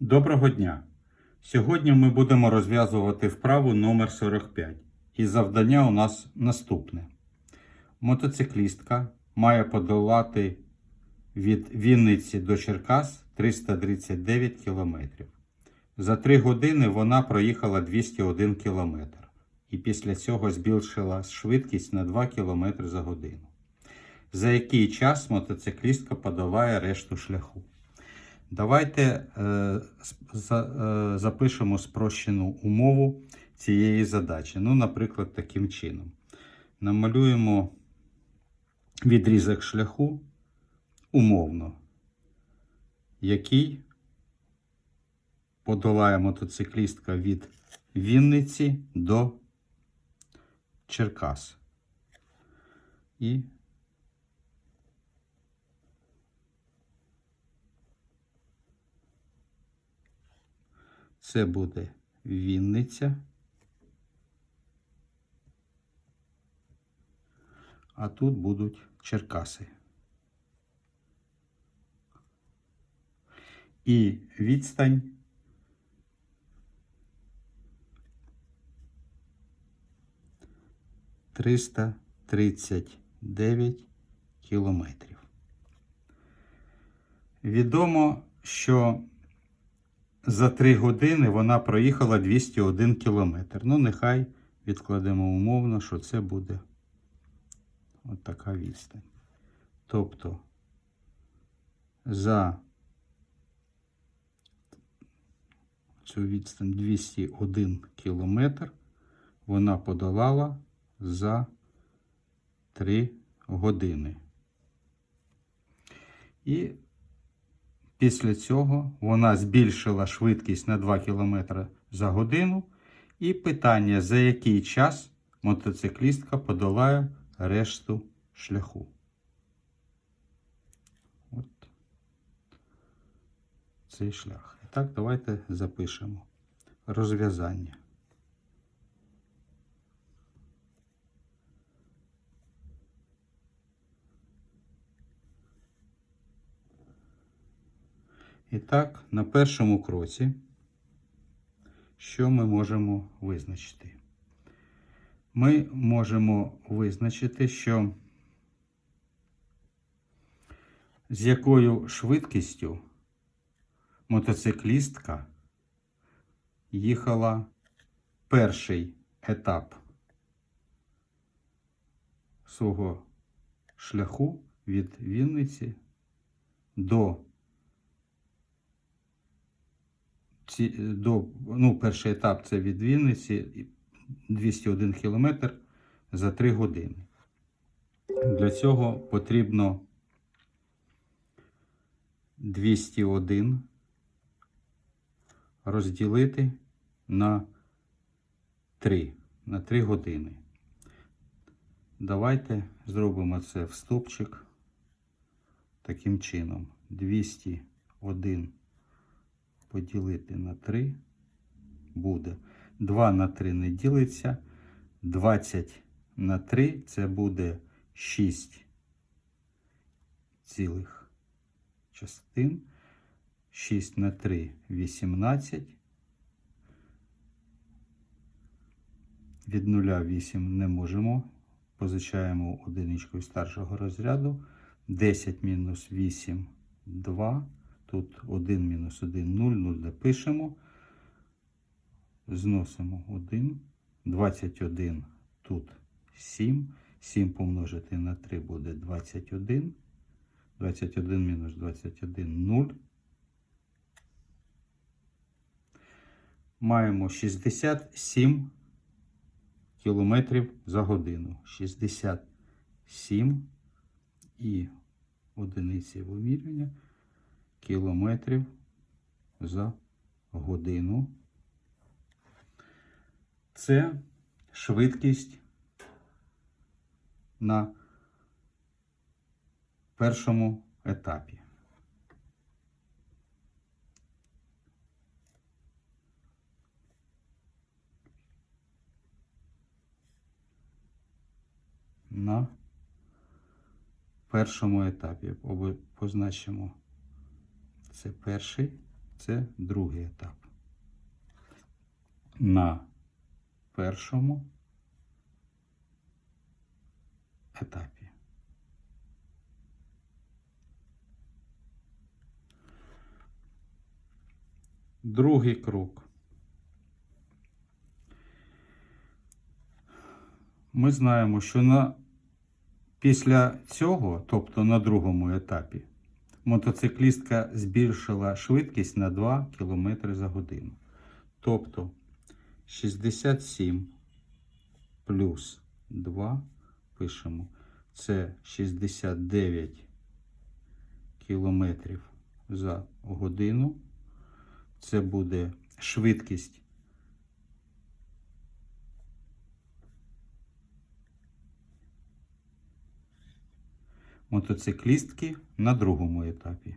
Доброго дня! Сьогодні ми будемо розв'язувати вправу номер 45. І завдання у нас наступне. Мотоциклістка має подолати від Вінниці до Черкас 339 км. За 3 години вона проїхала 201 км і після цього збільшила швидкість на 2 км за годину. За який час мотоциклістка подолає решту шляху? Давайте е, е, запишемо спрощену умову цієї задачі. Ну, наприклад, таким чином. Намалюємо відрізок шляху умовно, який подолає мотоциклістка від Вінниці до Черкас. І Це буде Вінниця. А тут будуть Черкаси. І відстань триста тридцять дев'ять кілометрів. Відомо, що за 3 години вона проїхала 201 кілометр. Ну, нехай відкладемо умовно, що це буде от така відстань. Тобто за цю відстань 201 кілометр вона подолала за 3 години. І Після цього вона збільшила швидкість на 2 км за годину. І питання, за який час мотоциклістка подолає решту шляху. От цей шлях. І так, давайте запишемо розв'язання. І так, на першому кроці, що ми можемо визначити? Ми можемо визначити, що з якою швидкістю мотоциклістка їхала перший етап свого шляху від Вінниці до до, ну, перший етап це від Вінниці 201 кілометр за 3 години. Для цього потрібно 201 розділити на 3, на 3 години. Давайте зробимо це в стопчик таким чином. 201 поділити на 3 буде. 2 на 3 не ділиться. 20 на 3 це буде 6 цілих частин. 6 на 3 18. Від 0 8 не можемо. Позичаємо одиничкою старшого розряду. 10 мінус 8 2. Тут 1 мінус 1 0, 0 допишемо. Зносимо 1. 21 тут 7. 7 помножити на 3 буде 21. 21 мінус 21 0. Маємо 67 кілометрів за годину. 67 і одиниці вимірювання кілометрів за годину. Це швидкість на першому етапі. На першому етапі позначимо це перший Це другий етап. На першому етапі. Другий крок. Ми знаємо, що на, після цього, тобто на другому етапі, мотоциклістка збільшила швидкість на 2 км за годину. Тобто 67 плюс 2 пишемо. Це 69 км за годину. Це буде швидкість мотоциклістки на другому етапі.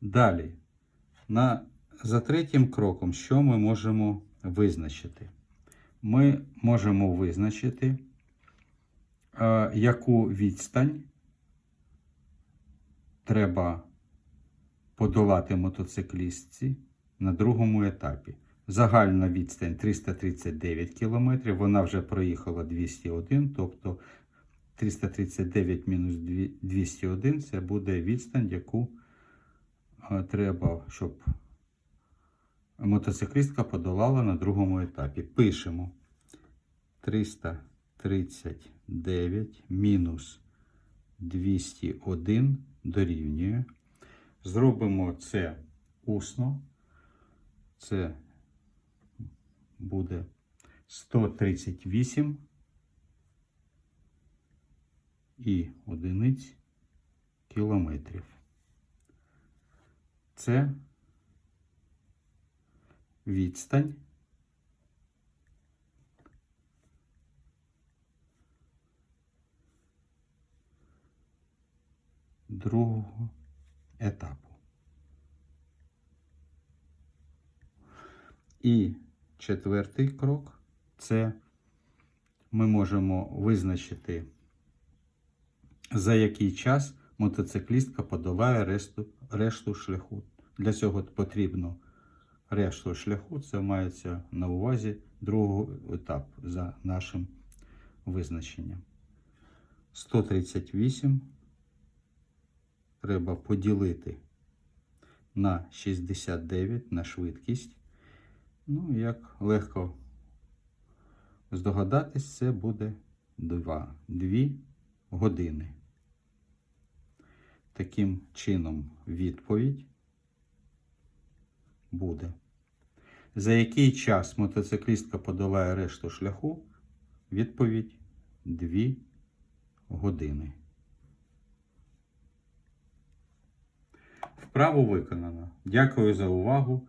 Далі, на, за третім кроком, що ми можемо визначити? Ми можемо визначити, е, яку відстань треба подолати мотоциклістці на другому етапі. Загальна відстань 339 км, вона вже проїхала 201, тобто 339 мінус 201 це буде відстань, яку е, треба, щоб мотоциклістка подолала на другому етапі. Пишемо 339 мінус 201 дорівнює. Зробимо це усно. Це буде 138 і одиниць кілометрів. Це відстань другого етапу. І четвертий крок це ми можемо визначити, за який час мотоциклістка подолає решту, решту шляху. Для цього потрібно решту шляху, це мається на увазі другий етап за нашим визначенням. 138 треба поділити на 69 на швидкість. Ну, як легко здогадатись, це буде 2, 2 години. Таким чином, відповідь буде. За який час мотоциклістка подолає решту шляху? Відповідь 2 години. Вправо виконано. Дякую за увагу.